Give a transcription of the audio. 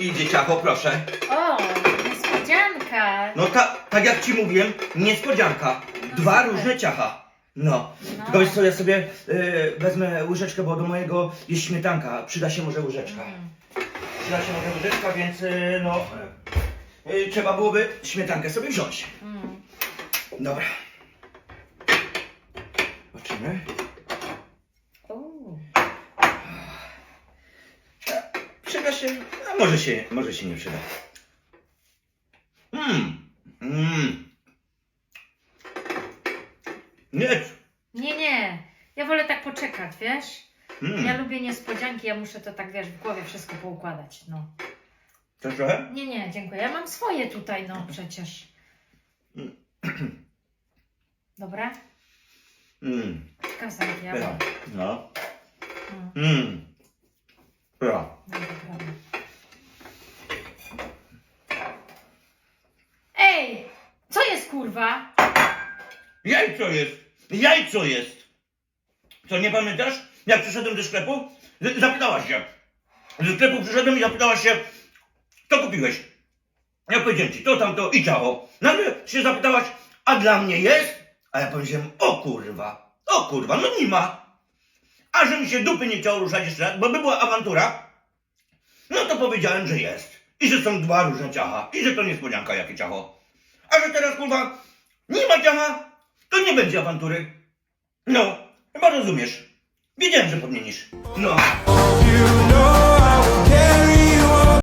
Idzie ciacho, proszę. O, niespodzianka. No ta, tak jak ci mówiłem, niespodzianka. Dwa różne ciacha. No. No. Tylko wiesz co, ja sobie y, wezmę łyżeczkę, bo do mojego jest śmietanka. Przyda się może łyżeczka. Mm. Przyda się może łyżeczka, więc y, no... Y, trzeba byłoby śmietankę sobie wziąć. Mm. Dobra. Zobaczymy. Przyda się, a może się, może się nie przyda. Mmm. Mmm. Nie. Nie, nie. Ja wolę tak poczekać, wiesz? Mm. Ja lubię niespodzianki, ja muszę to tak, wiesz, w głowie wszystko poukładać, no. Chcesz trochę? Nie, nie, dziękuję. Ja mam swoje tutaj, no przecież. Dobra? Mmm. Kazanki, ja mam. No. Mm. Mmm. Dobra, dobra. Ej! Co jest kurwa? Jajco jest! Jajco jest! Co, nie pamiętasz? Jak przyszedłem do sklepu? Zapytałaś się. Do sklepu przyszedłem i zapytałaś się, co kupiłeś? Ja powiedziałem ci, to tamto i ciało. Nagle się zapytałaś, a dla mnie jest? A ja powiedziałem, o kurwa, o kurwa, no nie ma. A że mi się dupy nie chciało ruszać jeszcze raz, bo by była awantura, no to powiedziałem, że jest. I że są dwa różne ciacha. I że to niespodzianka, jakie ciacho. A że teraz, kurwa, nie ma ciacha, to nie będzie awantury. No, chyba rozumiesz. Wiedziałem, że podmienisz. No.